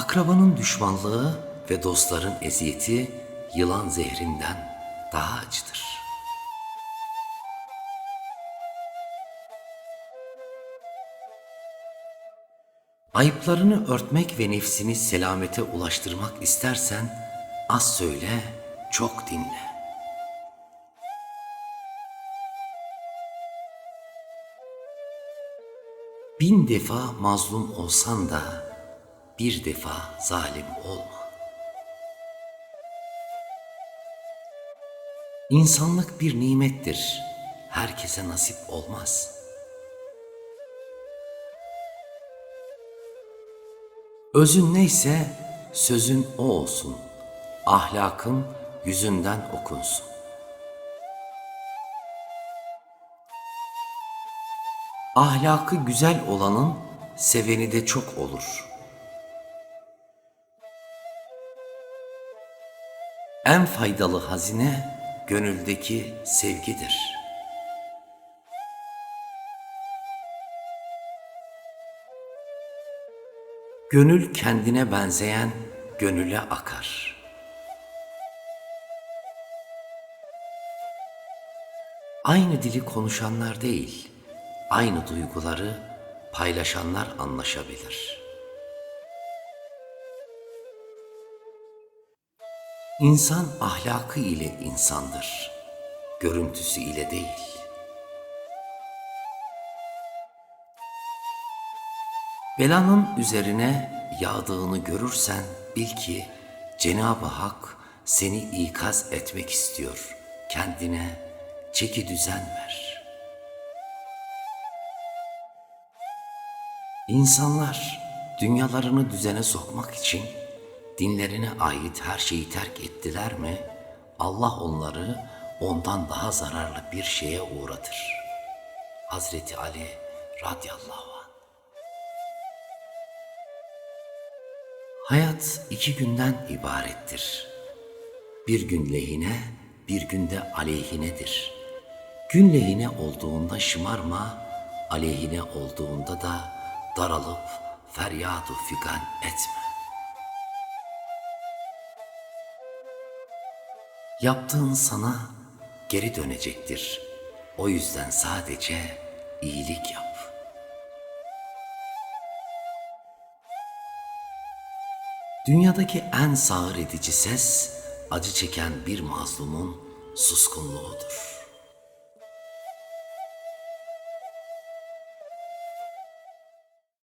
Akrabanın düşmanlığı ve dostların eziyeti yılan zehrinden daha acıdır. Ayıplarını örtmek ve nefsini selamete ulaştırmak istersen az söyle, çok dinle. Bin defa mazlum olsan da bir defa zalim olma. İnsanlık bir nimettir. Herkese nasip olmaz. Özün neyse sözün o olsun. Ahlakın yüzünden okunsun. Ahlakı güzel olanın seveni de çok olur. En faydalı hazine gönüldeki sevgidir. Gönül kendine benzeyen gönüle akar. Aynı dili konuşanlar değil, aynı duyguları paylaşanlar anlaşabilir. İnsan ahlakı ile insandır, görüntüsü ile değil. Belanın üzerine yağdığını görürsen bil ki Cenab-ı Hak seni ikaz etmek istiyor. Kendine çeki düzen ver. İnsanlar dünyalarını düzene sokmak için dinlerine ait her şeyi terk ettiler mi Allah onları ondan daha zararlı bir şeye uğratır. Hazreti Ali radıyallahu anh Hayat iki günden ibarettir. Bir gün lehine, bir günde aleyhinedir. Gün lehine olduğunda şımarma, aleyhine olduğunda da daralıp feryadu figan etme. Yaptığın sana geri dönecektir. O yüzden sadece iyilik yap. Dünyadaki en sağır edici ses acı çeken bir mazlumun suskunluğudur.